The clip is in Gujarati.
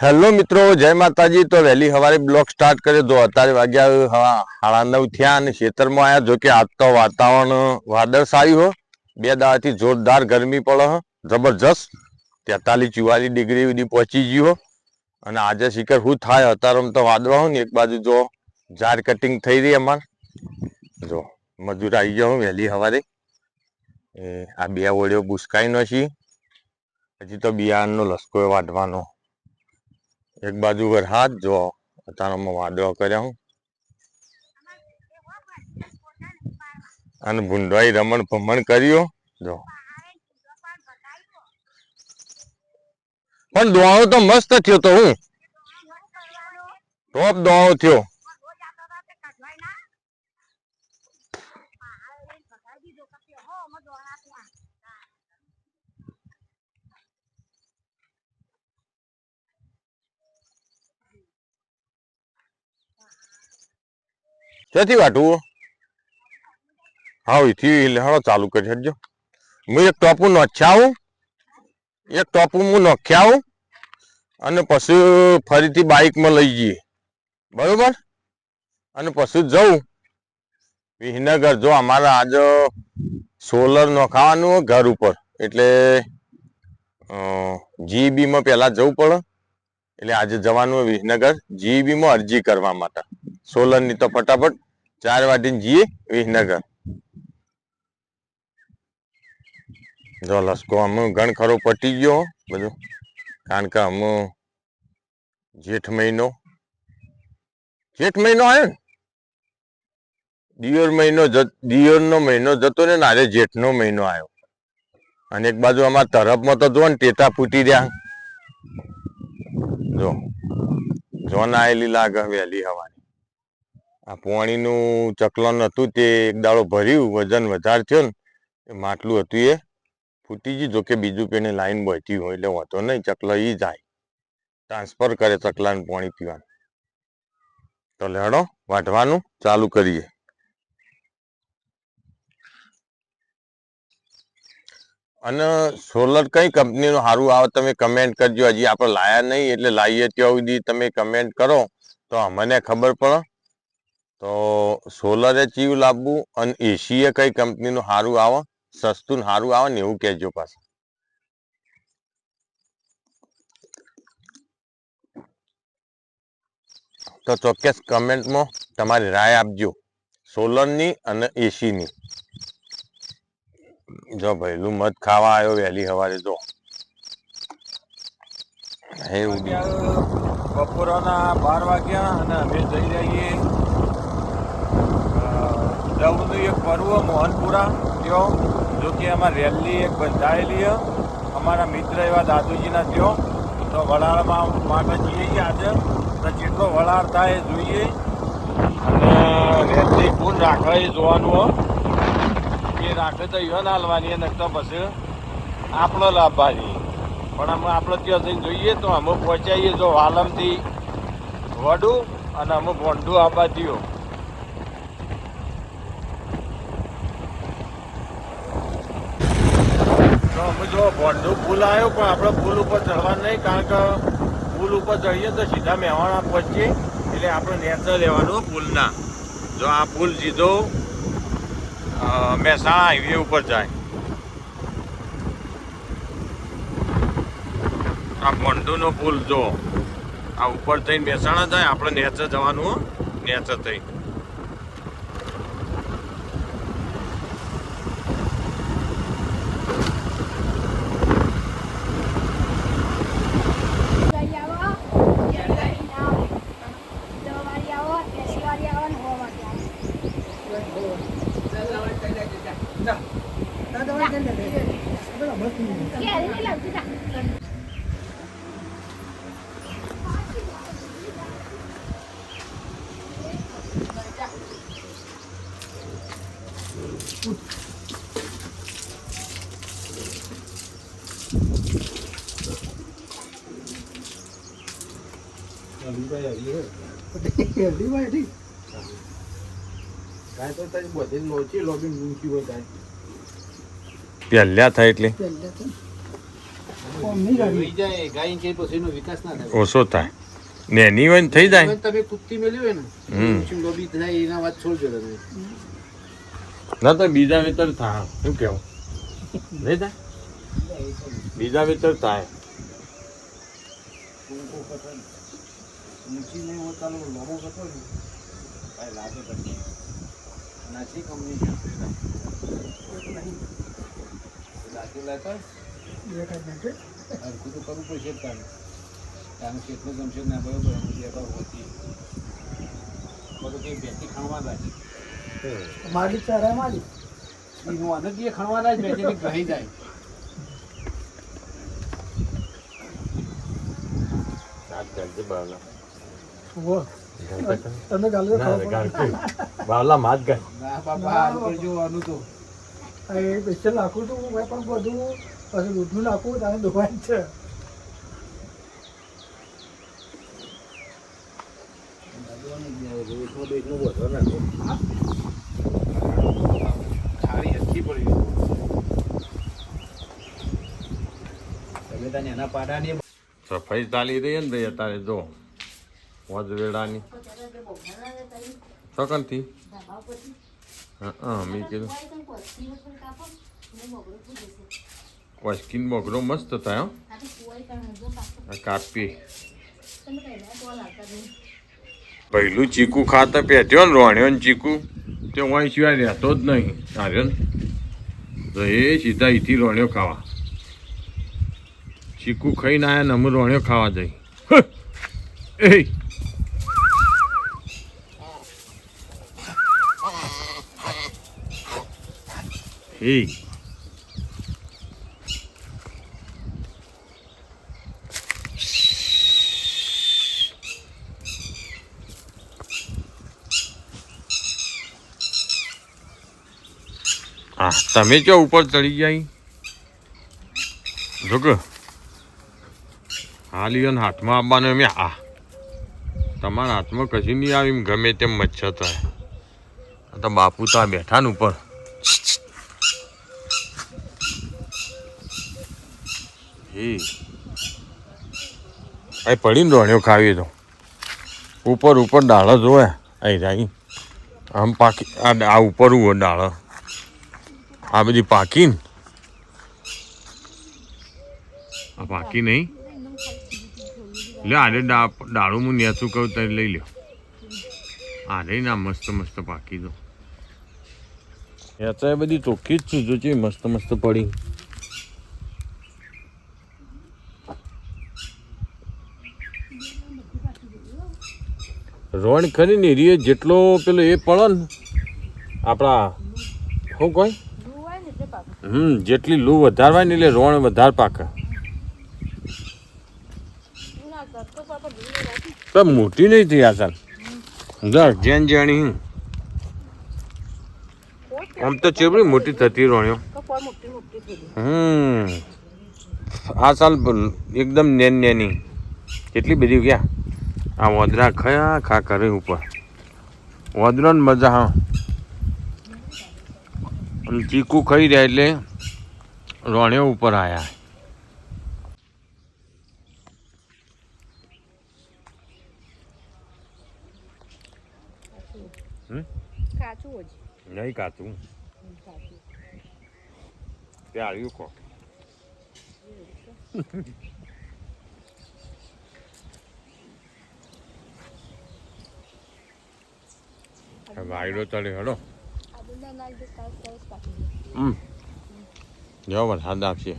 હેલો મિત્રો, જય માતાજી. તો વહેલી સવારે બ્લોક સ્ટાર્ટ કર્યો. તો અત્યારે વાગ્યા સાડા નવ થયા અને ખેતરમાં આવ્યા જો કે આજ તો વાતાવરણ વાદળછાયું હો. બે દાડાથી જોરદાર ગરમી પડે હો. જબરજસ્ત. તેતાલીસ, ચુવાલીસ ડિગ્રી સુધી પહોંચી ગયું અને આજે શિખર શું થાય અત્યારે તો વાદળો હોય ને, એક બાજુ જો ઝાડ કટિંગ થઈ રહી અમાર. જો, મજૂર આવી ગયો હું વહેલી સવારે આ બે ઓળીઓ ભૂસકાઈ નો છે હજી તો બિયારણનો લસકો વાઢવાનો. એક બાજુ વરસાદ જો અત્યારમાં વાદળો કર્યા હું. અને ભૂંડવાઈ રમણ ભમણ કર્યો. જો. પણ દોણો તો મસ્ત થયો તો હું. ટોપ દોણો થયો. ક્યાંથી વાટવું. હા એથી લેહાડો ચાલુ કરી હટજો હું એક ટોપું નોખ્યાવું, એક ટોપું હું નોખ્યાવું, અને પછી ફરીથી બાઇકમાં લઈ જઈએ. બરોબર? અને પછી જવું વિહનગર જો અમારે આજ સોલર નોખાવાનું ઘર ઉપર, એટલે જીબીમાં પહેલાં જવું પડે. એટલે આજે જવાનું હોય વિસનગર જીબીમાં અરજી કરવા માટે. સોલરની તો ફટાફટ ચાર વાટીને જઈએ વિસનગર. જો લસકો અમે ઘણ ખરો પટી ગયો, બધું. કારણ કે અમે જેઠ મહિનો. જેઠ મહિનો આવ્યો ને? દિયોર મહિનો દિયોરનો મહિનો જતો ને, આજે જેઠનો મહિનો આવ્યો અને એક બાજુ અમારા તરફમાં તો જો ને, ટેટા ફૂટી રહ્યા. જો, જોન આવેલી લાગે વહેલી હવાની. આ પોણીનું ચકલન હતું તે એક દાડો ભર્યું, વજન વધારે થયો ને, એ માટલું હતું એ ફૂટી ગયું, જોકે બીજું પેને લાઈન બચી હોય એટલે વાંધો નહીં, ચકલો એ જાય. ટ્રાન્સફર કરે ચકલાને પાણી પીવાનું. તો લેડો, વાઢવાનું ચાલુ કરીએ. અને સોલર કઈ કંપનીનું સારું આવે તમે કમેન્ટ કરજો. હજી આપણે લાયા નહીં એટલે લાવીએ ત્યાં સુધી તમે કમેન્ટ કરો. તો અમને ખબર પડે. તો સોલરે ચીવ લાવવું અને એસી એ કઈ કંપનીનું સારું આવે? સસ્તું સારું આવે ને એવું કહેજો પાછું. તો ચોક્કસ કમેન્ટમાં તમારી રાય આપજો. સોલરની અને એસીની જો ભઈલું મધ ખાવા આવ્યો વહેલી સવારે જો. હે બપોરના બાર વાગ્યા અને અમે જઈ રહીએ. જવનું એક પર્વ મોહનપુરા થયો, જો કે એમાં રેલી એક બંધાયેલી. અમારા મિત્ર એવા દાદુજીના થયો. તો વડાળમાં માટે જઈએ આજે. તો જેટલો વડાળ થાય એ જોઈએ. અને રેલી ફૂલ રાખે એ જોવાનું એ રાખે તો ઈવન હાલવાની તો પછી આપણો લાભવાની પણ અમે આપણે ત્યાં જઈને જોઈએ તો અમે પહોંચાઈએ જો વાલમથી વડું અને અમુક ભોંડું આબા થયો તો અમે જો ભોંડું પુલ આવ્યો, પણ આપણે પુલ ઉપર ચડવાનું નહીં, કારણ કે પુલ ઉપર ચડીએ તો સીધા મહેવાણા પહોંચીએ, એટલે આપણે નેચર લેવાનું પુલના જો આ પુલ સીધો મહેસાણા હાઈવે ઉપર જાય. આ ભોંડુનો પુલ જો, આ ઉપર થઈને મહેસાણા જાય, આપણે નેચર જવાનું નેચર થઈ લઈ આવો લઈ આવો દવા વાળી આવો એસી વાળી આવો ને હો વાળી આવો કે નહીં લાવતી તા પહેલા થાય એટલે કોમની ગાડી વહી જાય ગાય કે પછી એનો વિકાસ ના થાય. ઓછો થાય. ને એની હોય ને થઈ જાય. તમે કુત્તી મેલ્યું હોય ને હમ. શું લોબી થાય એના વાત છોડજો તમે. ના તો બીજા વિતર થાય. શું કેવું? નહીં થાય? બીજા વિતર થાય. ઊંચી નહીં હોત ચાલો લોબો કરતો ને કાંઈ લાગે પછી નાચી કંપની લાગે લાગે હરખું તો કરવું પડશે જ કારણ કારણ કે એટલું ગમશે ના બરોબર બે ભાવ હોતી. બધું કંઈ બેસી ખણવા લાગે મારી ચારે મારી એનું એ ખણવા લાગે બેસીને ઘણી જાય. તમે ગાલો બાવલા માત ગઈ ના બાપા હારું કરજો આનું તો. એ પેસ્ટલ નાખું છું હું પણ બધું પછી દૂધનું નાખું તારે દુકાન છે. સારી હરખી પડી તમે તને એના પાડાની સફાઈ ચાલી રહી ને ભાઈ અત્યારે જો વજવેડાની ચોકનથી હા મેં કીધું વસ્કીન બગડો મસ્ત થાય કાપી પહેલું ચીકુ ખાતા પેટ્યો ને રોણ્યો ને ચીકુ તે વાંય સિવાય રહેતો જ નહીં આર્યો ને તો એ સીધા અહીંથી રોણ્યો ખાવા ચીકુ ખાઈને આયા ને અમે રોણ્યો ખાવા જઈ એ એ હા તમે જો ઉપર ચડી ગયા જો કે હાલી અને હાથમાં આવવાનું એમ, આ. તમારા હાથમાં કશું નહીં આવી, એમ ગમે તેમ મચ્છર થાય. તો બાપુ તો આ બેઠા ને ઉપર. એ. અહીં પડીને રોણ્યો ખાવી તો. ઉપર ઉપર ડાળ જોવે અહીં જાય આમ પાકી, આ ઉપર ઊભો ડાળ. આ બધી પાકી ને આ પાકી નહીં. લે આડે ડાળું હું નેચું કહું ત્યારે લઈ લ્યો. આડે ના મસ્ત મસ્ત પાકી દો એ બધી ચોખ્ખી જ છું જો છે મસ્ત મસ્ત પડી. રોણ ખરી ને એરીએ જેટલો પેલો એ પડે ને આપણા, શું કોઈ હમ, જેટલી લૂ વધારવાય ને એટલે રોણ વધારે પાકે. તો મોટી નહીં થઈ આ સાલ. દર જેન જાણી આમ તો ચેવડી મોટી થતી રોણ્યો હમ, આ સાલ એકદમ નેન નેની. કેટલી બધી ગયા? આ વદરા ખયા ખા કરે ઉપર. વદરો ને મજા હા અને ચીકુ ખાઈ રહ્યા એટલે રોણ્યો ઉપર આયા. કાચું જ. નહીં તે આવ્યું કો વાયડો ચડે સરસ હમ. જો વરસાદ આપશે